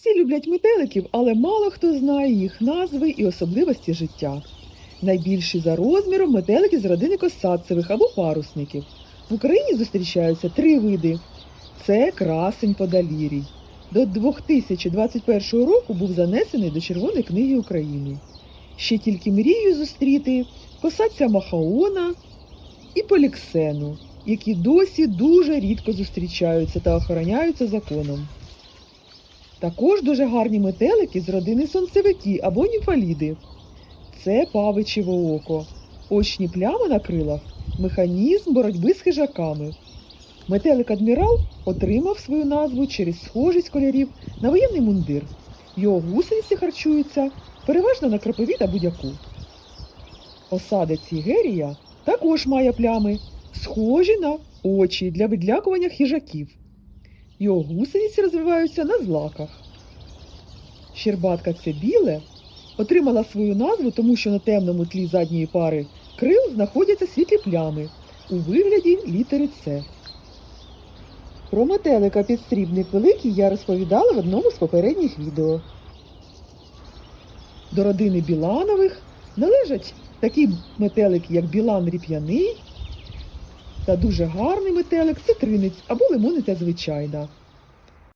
Всі люблять метеликів, але мало хто знає їх назви і особливості життя. Найбільші за розміром метелики з родини косацевих або парусників. В Україні зустрічаються три види. Це красень подалірій. До 2021 року був занесений до Червоної книги України. Ще тільки мрію зустріти косаця махаона і поліксену, які досі дуже рідко зустрічаються та охороняються законом. Також дуже гарні метелики з родини сонцевики або німфаліди. Це павичеве око, очні плями на крилах, механізм боротьби з хижаками. Метелик адмірал отримав свою назву через схожість кольорів на воєнний мундир. Його гусениці харчуються переважно на кропиві та будяку. Осадець Ігерія також має плями, схожі на очі для відлякування хижаків. Його гусениці розвиваються на злаках. Щербатка це біле отримала свою назву, тому що на темному тлі задньої пари крил знаходяться світлі плями у вигляді літери С. Про метелика підстрібник великий я розповідала в одному з попередніх відео. До родини біланових належать такі метелики, як білан ріп'яний та дуже гарний метелик цитринець або лимониця звичайна.